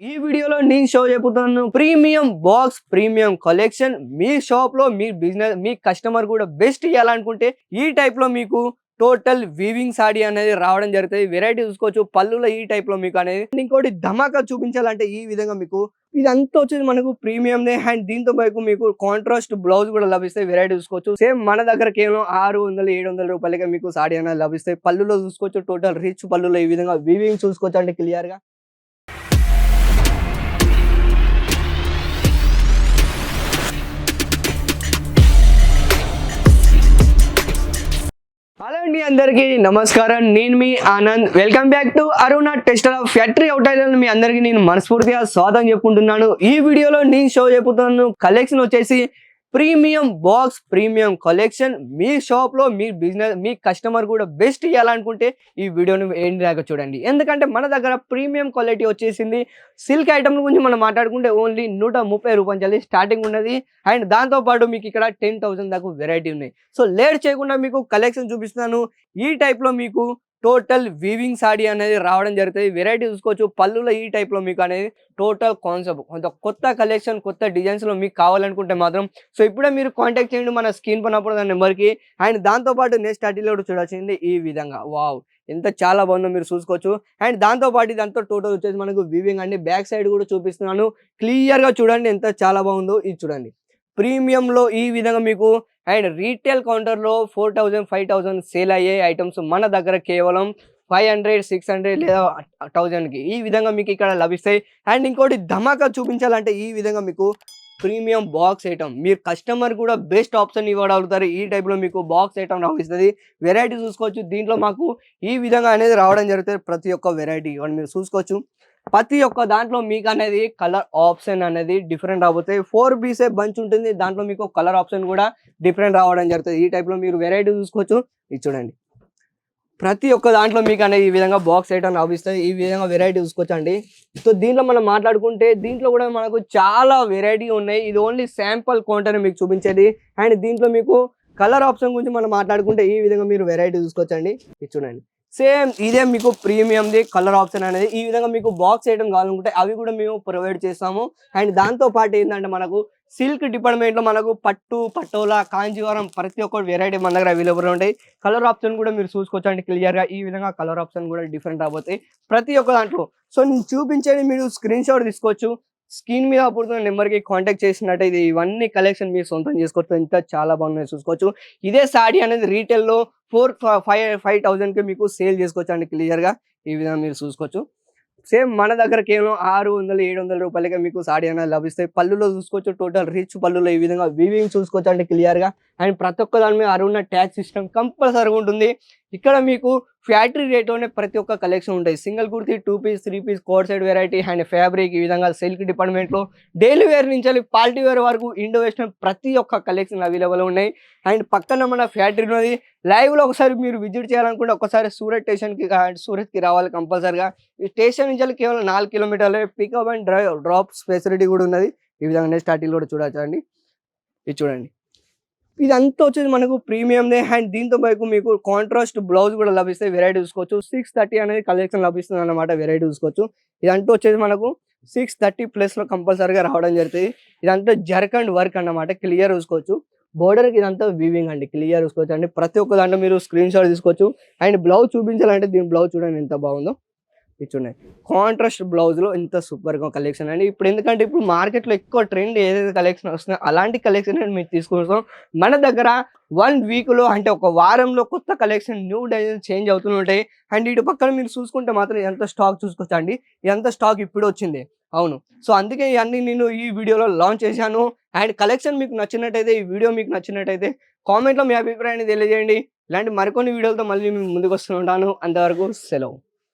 ఈ వీడియోలో నేను షో చెబుతున్నాను ప్రీమియం బాక్స్ ప్రీమియం కలెక్షన్. మీ షాప్లో మీ బిజినెస్ మీ కస్టమర్ కూడా బెస్ట్ ఇవ్వాలనుకుంటే ఈ టైప్లో మీకు టోటల్ వీవింగ్ సాడీ అనేది రావడం జరుగుతుంది. వెరైటీ చూసుకోవచ్చు. పళ్ళులో ఈ టైప్లో మీకు అనేది. ఇంకోటి ధమాకా చూపించాలంటే ఈ విధంగా మీకు ఇదంతా వచ్చేది మనకు ప్రీమియం దే అండ్ దీంతో పాటు మీకు కాంట్రాస్ట్ బ్లౌజ్ కూడా లభిస్తాయి. వెరైటీ చూసుకోవచ్చు. సేమ్ మన దగ్గర కేవలం ఆరు వందలు ఏడు వందల రూపాయలకే మీకు సాడీ అనేది లభిస్తాయి. పళ్ళులో చూసుకోవచ్చు. టోటల్ రిచ్ పళ్ళులో ఈ విధంగా వీవింగ్ చూసుకోవచ్చు అంటే క్లియర్ అందరికీ నమస్కారం. నేను మీ Anand. Welcome back to Aruna tester of factory అవుటైలర్ మీ అందరికీ నేను మనస్ఫూర్తిగా స్వాగతం చెప్పుకుంటున్నాను. ఈ వీడియోలో నేను షో చెప్పుతున్నాను కలెక్షన్ వచ్చేసి ప్రీమియం బాక్స్ ప్రీమియం కలెక్షన్. మీ షాప్లో మీ బిజినెస్ మీ కస్టమర్ కూడా బెస్ట్ ఇవ్వాలనుకుంటే ఈ వీడియోని ఏంటి దాకా చూడండి. ఎందుకంటే మన దగ్గర ప్రీమియం క్వాలిటీ వచ్చేసింది. సిల్క్ ఐటమ్ గురించి మనం మాట్లాడుకుంటే ఓన్లీ నూట ముప్పై రూపాయలు స్టార్టింగ్ ఉన్నది. అండ్ దాంతోపాటు మీకు ఇక్కడ టెన్ థౌసండ్ దాకా వెరైటీ ఉన్నాయి. సో లేట్ చేయకుండా మీకు కలెక్షన్ చూపిస్తున్నాను. ఈ టైప్లో మీకు టోటల్ వీవింగ్ సాడీ అనేది రావడం జరుగుతుంది. వెరైటీ చూసుకోవచ్చు. పళ్ళులో ఈ టైప్లో మీకు అనేది టోటల్ కాన్సెప్ట్ కొంత కొత్త కలెక్షన్ కొత్త డిజైన్స్లో మీకు కావాలనుకుంటే మాత్రం. సో ఇప్పుడే మీరు కాంటాక్ట్ చేయండి మన స్క్రీన్ పైన దాని నెంబర్కి. అండ్ దాంతో పాటు నెక్స్ట్ స్టార్టింగ్లో కూడా చూడాల్సింది ఈ విధంగా. వావ్! ఎంత చాలా బాగుందో మీరు చూసుకోవచ్చు. అండ్ దాంతో పాటు ఇదంతా టోటల్ వచ్చేసి మనకు వీవింగ్ అండి బ్యాక్ సైడ్ కూడా చూపిస్తున్నాను. క్లియర్గా చూడండి ఎంత చాలా బాగుందో. ఇది చూడండి. ప్రీమియంలో ఈ విధంగా మీకు అండ్ రీటైల్ కౌంటర్లో four thousand five thousand sale అయ్యే ఐటమ్స్ మన దగ్గర కేవలం ఫైవ్ హండ్రెడ్ సిక్స్ హండ్రెడ్ లేదా థౌజండ్కి ఈ విధంగా మీకు ఇక్కడ లభిస్తాయి. అండ్ ఇంకోటి ధమాకా చూపించాలంటే ఈ విధంగా మీకు ప్రీమియం బాక్స్ ఐటమ్ మీరు కస్టమర్ కూడా బెస్ట్ ఆప్షన్ ఇవ్వగలుగుతారు. ఈ టైప్లో మీకు బాక్స్ ఐటమ్ లభిస్తుంది వెరైటీ చూసుకోవచ్చు. దీంట్లో మాకు ఈ విధంగా అనేది రావడం జరుగుతుంది. ప్రతి ఒక్క వెరైటీ ఇవన్నీ మీరు చూసుకోవచ్చు. ప్రతి ఒక్క దాంట్లో మీకు అనేది కలర్ ఆప్షన్ అనేది డిఫరెంట్ రాబోతాయి ఫోర్ బీసే బంచ్ ఉంటుంది. దాంట్లో మీకు కలర్ ఆప్షన్ కూడా డిఫరెంట్ రావడం జరుగుతుంది. ఈ టైప్లో మీరు వెరైటీ చూసుకోవచ్చు. ఇది చూడండి. ప్రతి ఒక్క దాంట్లో మీకు అనేది ఈ విధంగా బాక్స్ ఐటమ్ లభిస్తుంది ఈ విధంగా వెరైటీ చూసుకోవచ్చు అండి సో దీంట్లో మనం మాట్లాడుకుంటే దీంట్లో కూడా మనకు చాలా వెరైటీ ఉన్నాయి. ఇది ఓన్లీ శాంపుల్ కౌంటర్ మీకు చూపించేది. అండ్ దీంట్లో మీకు కలర్ ఆప్షన్ గురించి మనం మాట్లాడుకుంటే ఈ విధంగా మీరు వెరైటీ చూసుకోవచ్చండి. ఇది చూడండి. సేమ్ ఇదే మీకు ప్రీమియంది కలర్ ఆప్షన్ అనేది. ఈ విధంగా మీకు బాక్స్ ఐటమ్ కావాలనుకుంటే అవి కూడా మేము ప్రొవైడ్ చేస్తాము. అండ్ దాంతో పాటు ఏంటంటే మనకు సిల్క్ డిపార్ట్మెంట్లో మనకు పట్టు పటోలా కాంజీవరం ప్రతి ఒక్క వెరైటీ మన దగ్గర అవైలబుల్ ఉంటాయి. కలర్ ఆప్షన్ కూడా మీరు చూసుకోవచ్చు అంటే క్లియర్గా ఈ విధంగా కలర్ ఆప్షన్ కూడా డిఫరెంట్ రాబోతాయి. ప్రతి ఒక్క దాంట్లో. సో నేను చూపించేది మీరు స్క్రీన్ షాట్ తీసుకోవచ్చు. స్క్రీన్ మీద అప్పుడు నెంబర్కి కాంటాక్ట్ చేసినట్టయితే ఇవన్నీ కలెక్షన్ మీరు సొంతం చేసుకోవచ్చు. ఇంత చాలా బాగున్నాయి చూసుకోవచ్చు. ఇదే సాడీ అనేది రీటైల్లో ఫోర్ ఫైవ్ ఫైవ్ థౌజండ్కి మీకు సేల్ చేసుకోవచ్చు అండి క్లియర్గా. ఈ విధంగా మీరు చూసుకోవచ్చు. సేమ్ మన దగ్గర కేవలం ఆరు వందలు ఏడు వందల రూపాయలకే మీకు సాడీ అనేది లభిస్తాయి. పళ్ళులో చూసుకోవచ్చు టోటల్ రిచ్ పళ్ళులో ఈ విధంగా వివింగ్ చూసుకోవచ్చు అంటే క్లియర్గా. అండ్ ప్రతి ఒక్క దాని మీద అరుణ ట్యాక్స్ సిస్టమ్ కంపల్సరీగా ఉంటుంది. ఇక్కడ మీకు ఫ్యాక్టరీ రేట్లోనే ప్రతి ఒక్క కలెక్షన్ ఉంటాయి. Single kurti two piece three piece code సైడ్ వెరైటీ అండ్ ఫ్యాబ్రిక్ ఈ విధంగా సిల్క్ డిపార్ట్మెంట్లో డైలీ వేర్ నుంచి పార్టీ వేర్ వరకు ఇండో వెస్టర్న్ ప్రతి ఒక్క కలెక్షన్ అవైలబుల్ ఉన్నాయి. అండ్ పక్కన మన ఫ్యాక్టరీ ఉన్నది. లైవ్లో ఒకసారి మీరు విజిట్ చేయాలనుకుంటే ఒకసారి సూరత్ స్టేషన్కి సూరత్కి రావాలి కంపల్సరిగా. ఈ స్టేషన్ నుంచి కేవలం నాలుగు కిలోమీటర్లే pickup and drive drop facility కూడా ఉన్నది. ఈ విధంగా స్టార్టింగ్ కూడా చూడవచ్చు అండి ఇది చూడండి. ఇదంతా వచ్చేసి మనకు ప్రీమియం అండ్ దీంతో పాటు మీకు కాంట్రాస్ట్ బ్లౌజ్ కూడా లభిస్తే వెరైటీ చూసుకోవచ్చు. సిక్స్ థర్టీ అనేది కలెక్షన్ లభిస్తుంది అన్నమాట వెరైటీ చూసుకోవచ్చు. ఇదంతా వచ్చేసి మనకు సిక్స్ థర్టీ ప్లస్లో కంపల్సరీగా రావడం జరుగుతుంది. ఇదంతా జర్కండ్ వర్క్ అన్నమాట క్లియర్ చూసుకోవచ్చు. బోర్డర్కి ఇదంతా వీవింగ్ అండి క్లియర్ చూసుకోవచ్చు. అండి ప్రతి ఒక్క దాంట్లో మీరు స్క్రీన్ షాట్ తీసుకోవచ్చు. అండ్ బ్లౌజ్ చూపించాలంటే దీని బ్లౌజ్ చూడండి ఎంత బాగుందో. ఇది చూడండి కాంట్రాస్ట్ బ్లౌజ్లో ఇంత ఎంత కలెక్షన్ అండి. ఇప్పుడు ఎందుకంటే ఇప్పుడు మార్కెట్లో ఎక్కువ ట్రెండ్ ఏదైతే కలెక్షన్ వస్తుందో అలాంటి కలెక్షన్ మీరు తీసుకొస్తాం. మన దగ్గర వన్ వీక్లో అంటే ఒక వారంలో కొత్త కలెక్షన్ న్యూ డిజైన్ చేంజ్ అవుతుంటాయి ఉంటాయి. అండ్ ఇటు పక్కన మీరు చూసుకుంటే మాత్రం ఎంత స్టాక్ చూసుకోవచ్చు అండి? ఎంత స్టాక్ ఇప్పుడు వచ్చింది? అవును. సో అందుకే ఇవన్నీ నేను ఈ వీడియోలో లాంచ్ చేశాను. అండ్ కలెక్షన్ మీకు నచ్చినట్టయితే ఈ వీడియో మీకు నచ్చినట్టయితే కామెంట్లో మీ అభిప్రాయాన్ని తెలియజేయండి. ఇలాంటి మరికొన్ని వీడియోలతో మళ్ళీ మేము ముందుకు వస్తూ ఉంటాను. అంతవరకు సెలవు.